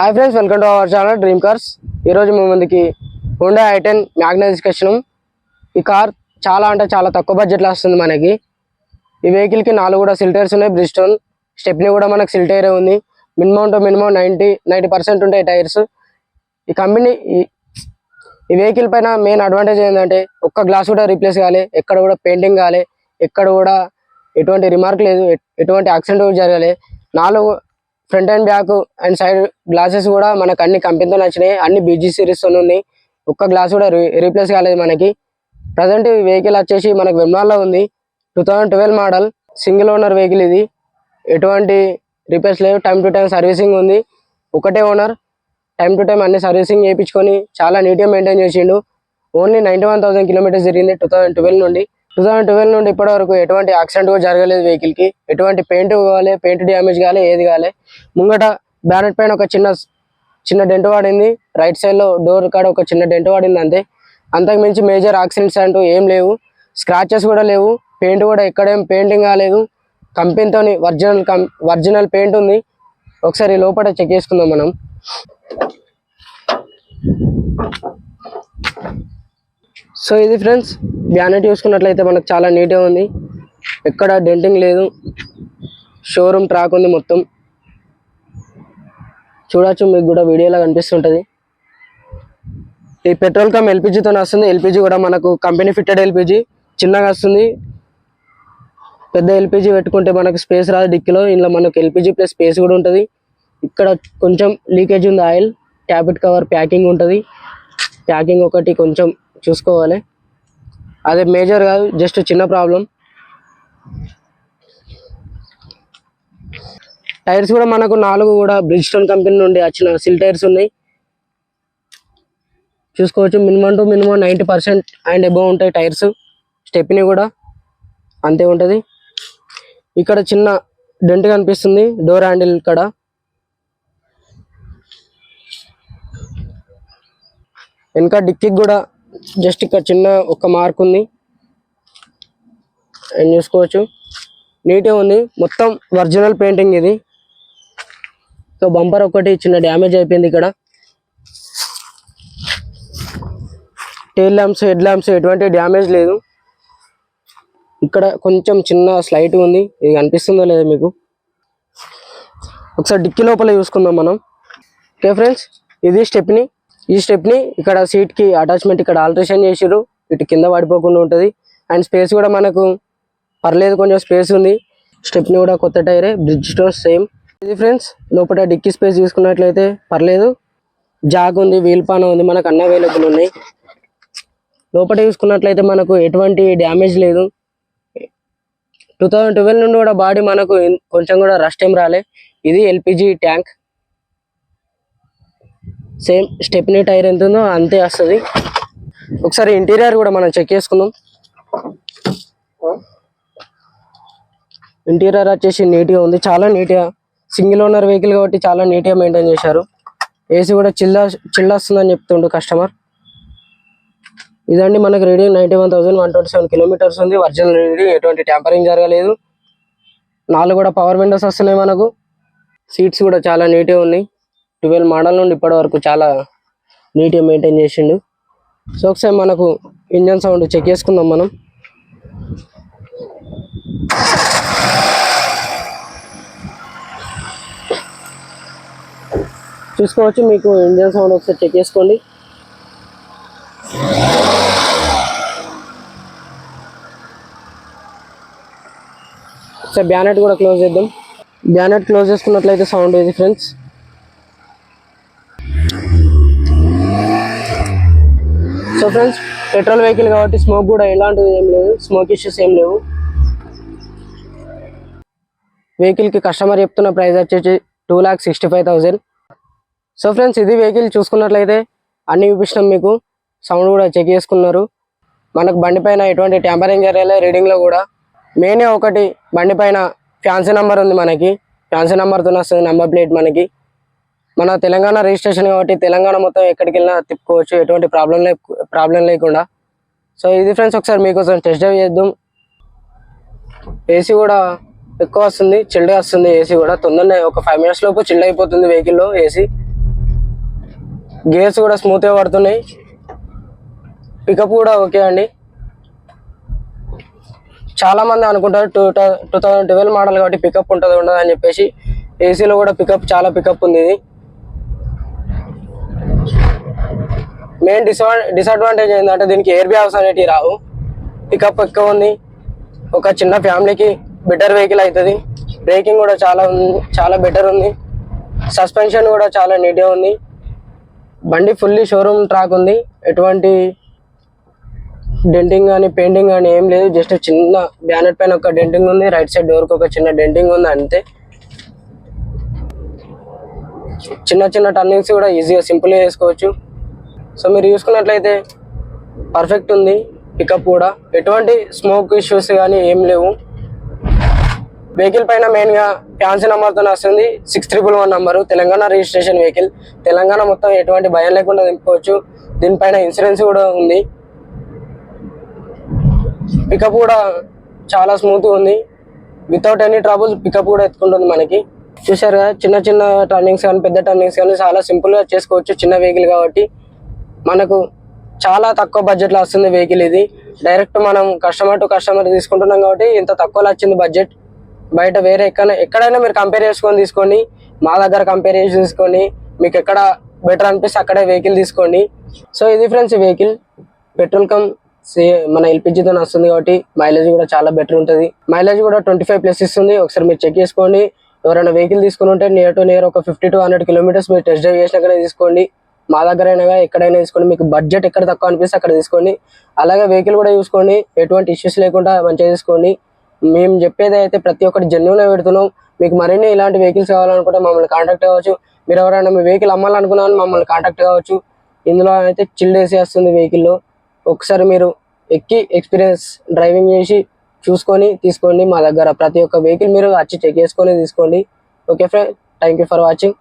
Hi friends welcome to our channel dream cars ఈరోజు మీ ముందుకి హోండా ఐ టెన్ మ్యాగ్నైజ్ ఈ కార్ చాలా అంటే చాలా తక్కువ బడ్జెట్లో వస్తుంది మనకి. ఈ వెహికల్కి నాలుగు కూడా సిల్టైర్స్ ఉన్నాయి. బ్రిస్టోన్ స్టెప్ని కూడా మనకు సిల్టైరే ఉంది. Minimum to minimum ninety ninety percent ఉంటాయి టైర్స్ ఈ కంపెనీ ఈ ఈ వెహికల్ పైన మెయిన్ అడ్వాంటేజ్ ఏంటంటే ఒక్క గ్లాస్ కూడా రీప్లేస్ కాలే ఎక్కడ కూడా పెయింటింగ్ కాలే ఎక్కడ కూడా ఎటువంటి రిమార్క్ లేదు ఎటువంటి యాక్సిడెంట్ కూడా జరగలే. నాలుగు front and back and side glasses కూడా మనకు అన్ని కంపెనీతో నచ్చినాయి. అన్ని బీజీ సిరీస్తో ఉన్నాయి. ఒక్క గ్లాస్ కూడా రీప్లేస్ కాలేదు మనకి. ప్రజెంట్ ఈ వెహికల్ వచ్చేసి మనకు వెమ్నాల్లో ఉంది. Two thousand twelve model single owner vehicle ఇది. ఎటువంటి రిపేర్స్ లేవు. టైం టు టైం సర్వీసింగ్ ఉంది. ఒకటే ఓనర్ టైం టు టైం అన్ని సర్వీసింగ్ చేయించుకొని చాలా నీట్గా మెయింటైన్ చేసిండు. Only ninety one thousand kilometres జరిగింది టూ థౌజండ్ ట్వెల్వ్ నుండి. టూ థౌసండ్ ట్వెల్వ్ నుండి ఇప్పటి వరకు ఎటువంటి యాక్సిడెంట్ కూడా జరగలేదు వెహికల్కి. ఎటువంటి పెయింట్ కావాలి పెయింట్ డ్యామేజ్ కావాలి ఏది కావాలి ముంగట బ్యానెట్ పైన ఒక చిన్న చిన్న డెంట్ వాడింది. రైట్ సైడ్లో డోర్ కాడ ఒక చిన్న డెంట్ వాడింది అంతే. అంతకు మించి మేజర్ యాక్సిడెంట్స్ అంటూ ఏం లేవు. స్క్రాచెస్ కూడా లేవు. పెయింట్ కూడా ఎక్కడేం పెయింటింగ్ కాలేదు. కంపెనీతో ఒరిజినల్ కం ఒరిజినల్ పెయింట్ ఉంది. ఒకసారి లోపల చెక్ చేసుకుందాం మనం. సో ఇది ఫ్రెండ్స్ బ్యానెట్ చూసుకున్నట్లయితే మనకు చాలా నీట్గా ఉంది. ఎక్కడ డెంటింగ్ లేదు. షోరూమ్ ట్రాక్ ఉంది మొత్తం. చూడొచ్చు మీకు కూడా వీడియోలో కనిపిస్తుంటుంది ఈ పెట్రోల్ కమ్ ఎల్పిజితో వస్తుంది. ఎల్పిజి కూడా మనకు కంపెనీ ఫిట్టెడ్ ఎల్పిజి చిన్నగా వస్తుంది. పెద్ద ఎల్పిజి పెట్టుకుంటే మనకు స్పేస్ రాదు డిక్కీలో. ఇందులో మనకు ఎల్పిజి ప్లస్ స్పేస్ కూడా ఉంటుంది. ఇక్కడ కొంచెం లీకేజ్ ఉంది ఆయిల్. ట్యాబ్లెట్ కవర్ ప్యాకింగ్ ఉంటుంది. ప్యాకింగ్ ఒకటి కొంచెం చూసుకోవాలి. అదే మేజర్ కాదు జస్ట్ చిన్న ప్రాబ్లం. టైర్స్ కూడా మనకు నాలుగు కూడా బ్రిడ్స్టోన్ కంపెనీ నుండి వచ్చిన సిల్ టైర్స్ ఉన్నాయి. చూసుకోవచ్చు minimum to minimum ninety percent and above ఉంటాయి టైర్స్. స్టెప్ని కూడా అంతే ఉంటుంది. ఇక్కడ చిన్న డెంట్ కనిపిస్తుంది డోర్ హ్యాండిల్ ఇక్కడ. వెనక డిక్కి కూడా జస్ట్ ఇక్కడ చిన్న ఒక మార్క్ ఉంది. అండ్ చూసుకోవచ్చు? నీట్గా ఉంది. మొత్తం ఒరిజినల్ పెయింటింగ్ ఇది. సో బంపర్ ఒకటి చిన్న డ్యామేజ్ అయిపోయింది ఇక్కడ. టైల్ ల్యాంప్స్ హెడ్ ల్యాంప్స్ ఎటువంటి డ్యామేజ్ లేదు. ఇక్కడ కొంచెం చిన్న స్లైట్ ఉంది. ఇది కనిపిస్తుందో లేదో మీకు. ఒకసారి డిక్కీ లోపల చూసుకుందాం మనం. ఓకే ఫ్రెండ్స్ ఇది స్టెప్ని ఈ స్టెప్ని ఇక్కడ సీట్కి అటాచ్మెంట్ ఇక్కడ ఆల్ట్రేషన్ చేసిర్రు. ఇటు కింద పడిపోకుండా ఉంటుంది. అండ్ స్పేస్ కూడా మనకు పర్లేదు కొంచెం స్పేస్ ఉంది. స్టెప్ని కూడా కొత్త టైరే బ్రిడ్జ్ స్టోన్ సేమ్ ఇది ఫ్రెండ్స్ లోపల డిక్కీ స్పేస్ చూసుకున్నట్లయితే పర్లేదు. జాగ్ ఉంది వీల్ పాన ఉంది మనకు అన్ని అవైలబుల్ ఉన్నాయి. లోపల చూసుకున్నట్లయితే మనకు ఎటువంటి డ్యామేజ్ లేదు. టూ థౌజండ్ ట్వెల్వ్ నుండి కూడా బాడీ మనకు కొంచెం కూడా రస్ట్ ఏం రాలే. ఇది LPG tank same stepney tyre ఎంత ఉందో అంతే వస్తుంది. ఒకసారి ఇంటీరియర్ కూడా మనం చెక్ చేసుకుందాం. ఇంటీరియర్ వచ్చేసి నీట్గా ఉంది. చాలా నీట్గా సింగిల్ ఓనర్ వెహికల్ కాబట్టి చాలా నీట్గా మెయింటైన్ చేశారు. ఏసీ కూడా చిల్లా చిల్ల వస్తుందని చెప్తుండు కస్టమర్. ఇదండి మనకు reading ninety one thousand one twenty seven kilometres ఉంది. ఒరిజినల్ రీడింగ్ ఎటువంటి ట్యాంపరింగ్ జరగలేదు. నాలుగు కూడా పవర్ విండోస్ వస్తున్నాయి మనకు. సీట్స్ కూడా చాలా నీట్గా ఉన్నాయి. ట్వెల్వ్ మోడల్ నుండి ఇప్పటి వరకు చాలా నీట్గా మెయింటైన్ చేసిండు. సో ఒకసారి మనకు ఇంజన్ సౌండ్ చెక్ చేసుకుందాం మనం. చూసుకోవచ్చు మీకు ఇంజన్ సౌండ్ ఒకసారి చెక్ చేసుకోండి. ఒకసారి బ్యానెట్ కూడా క్లోజ్ చేద్దాం. బ్యానెట్ క్లోజ్ చేసుకున్నట్లయితే సౌండ్ ఇది ఫ్రెండ్స్. ఫ్రెండ్స్ పెట్రోల్ వెహికల్ కాబట్టి స్మోక్ కూడా ఎలాంటిది ఏం లేదు. స్మోక్ ఇష్యూస్ ఏం లేవు. వెహికల్కి కస్టమర్ చెప్తున్న ప్రైస్ వచ్చేసి two lakh sixty five thousand so friends ఇది వెహికల్ చూసుకున్నట్లయితే అన్ని చూపించినాం మీకు. సౌండ్ కూడా చెక్ చేసుకున్నారు. మనకు బండి పైన ఎటువంటి ట్యాంపరింగ్ జరగలే రీడింగ్లో కూడా. మెయిన్ ఒకటి బండి పైన ఫ్యాన్సీ నెంబర్ ఉంది మనకి. ఫ్యాన్సీ నెంబర్తో వస్తుంది నెంబర్ ప్లేట్ మనకి. మన తెలంగాణ రిజిస్ట్రేషన్ కాబట్టి తెలంగాణ మొత్తం ఎక్కడికి వెళ్ళినా తిప్పుకోవచ్చు ఎటువంటి ప్రాబ్లం లే ప్రాబ్లం లేకుండా. సో ఇది ఫ్రెండ్స్ ఒకసారి మీకోసం టెస్ట్ డ్రైవ్ చేద్దాం. ఏసీ కూడా ఎక్కువ వస్తుంది చిల్డ్ వస్తుంది ఏసీ కూడా. తొందరనే ఒక ఫైవ్ మినిట్స్ లోపు చిల్డ్ అయిపోతుంది వెహికల్లో ఏసీ. గేర్స్ కూడా స్మూత్గా పడుతున్నాయి. పికప్ కూడా ఓకే అండి. చాలామంది అనుకుంటారు two two thousand twelve model కాబట్టి పికప్ ఉంటుంది ఉండదు అని చెప్పేసి. ఏసీలో కూడా పికప్ చాలా పికప్ ఉంది ఇది. మెయిన్ డిసడ్వా డిసడ్వాంటేజ్ ఏంటంటే దీనికి ఎయిర్ బ్యాగ్స్ అనేటివి రావు. పికప్ ఎక్కువ ఉంది. ఒక చిన్న ఫ్యామిలీకి బెటర్ వెహికల్ అవుతుంది బ్రేకింగ్ కూడా చాలా ఉంది చాలా బెటర్ ఉంది. సస్పెన్షన్ కూడా చాలా నీట్గా ఉంది. బండి ఫుల్లీ షోరూమ్ ట్రాక్ ఉంది. ఎటువంటి డెంటింగ్ కానీ పెయింటింగ్ కానీ ఏం లేదు. జస్ట్ చిన్న బ్యానెట్ పైన ఒక డెంటింగ్ ఉంది. రైట్ సైడ్ డోర్కి ఒక చిన్న డెంటింగ్ ఉంది అంతే. చిన్న చిన్న టర్నింగ్స్ కూడా ఈజీగా సింపుల్గా చేసుకోవచ్చు. సో మీరు చూసుకున్నట్లయితే పర్ఫెక్ట్ ఉంది. పికప్ కూడా. ఎటువంటి స్మోక్ ఇష్యూస్ కానీ ఏం లేవు. వెహికల్ పైన మెయిన్గా ఫ్యాన్సీ నెంబర్తో వస్తుంది. Six triple one number Telangana registration vehicle Telangana మొత్తం ఎటువంటి భయం లేకుండా దింపుకోవచ్చు దీనిపైన ఇన్సూరెన్స్ కూడా ఉంది. పికప్ కూడా చాలా స్మూత్గా ఉంది. వితౌట్ ఎనీ ట్రబుల్స్ పికప్ కూడా ఎత్తుకుంటుంది మనకి. చూసారు కదా చిన్న చిన్న టర్నింగ్స్ కానీ పెద్ద టర్నింగ్స్ కానీ చాలా సింపుల్గా చేసుకోవచ్చు. చిన్న వెహికల్ కాబట్టి. మనకు చాలా తక్కువ బడ్జెట్లో వస్తుంది వెహికల్ ఇది. డైరెక్ట్ మనం కస్టమర్ టు కస్టమర్ తీసుకుంటున్నాం కాబట్టి ఇంత తక్కువలో వచ్చింది బడ్జెట్ బయట వేరే ఎక్కడ ఎక్కడైనా మీరు కంపేర్ చేసుకొని తీసుకోండి. మా దగ్గర కంపేర్ చేసి తీసుకోండి. మీకు ఎక్కడ బెటర్ అనిపిస్తే అక్కడే వెహికల్ తీసుకోండి. సో ఇది ఫ్రెండ్స్ ఈ వెహికల్ పెట్రోల్ కమ్ సే మన ఎల్పిజితో వస్తుంది కాబట్టి మైలేజ్ కూడా చాలా బెటర్ ఉంటుంది. మైలేజ్ కూడా ట్వంటీ ఫైవ్ ప్లస్ ఇస్తుంది. ఒకసారి మీరు చెక్ చేసుకోండి. ఎవరైనా వెహికల్ తీసుకుని ఉంటే నియర్ టు నియర్ ఒక ఫిఫ్టీ టు హండ్రెడ్ కిలోమీటర్స్ మీరు టెస్ట్ డ్రైవ్ చేసినాకనే తీసుకోండి. మా దగ్గర అయినా కానీ ఎక్కడైనా తీసుకోండి. మీకు బడ్జెట్ ఎక్కడ తక్కువ అనిపిస్తే అక్కడ తీసుకోండి. అలాగే వెహికల్ కూడా చూసుకోండి. ఎటువంటి ఇష్యూస్ లేకుండా మంచిగా తీసుకోండి. మేము చెప్పేది అయితే ప్రతి ఒక్కటి జెన్యున్గా పెడుతున్నాం. మీకు మరిన్ని ఇలాంటి వెహికల్స్ కావాలనుకుంటే మమ్మల్ని కాంటాక్ట్ అవ్వచ్చు మీరు ఎవరైనా మీ వెహికల్ అమ్మాలనుకున్నా మమ్మల్ని కాంటాక్ట్ కావచ్చు. ఇందులో అయితే చిల్డ్ ఏసీ వస్తుంది వెహికల్లో ఒకసారి మీరు ఎక్కి ఎక్స్పీరియన్స్ డ్రైవింగ్ చేసి చూసుకొని తీసుకోండి మా దగ్గర. ప్రతి ఒక్క వెహికల్ మీరు వచ్చి చెక్ చేసుకొని తీసుకోండి. Okay friend thank you for watching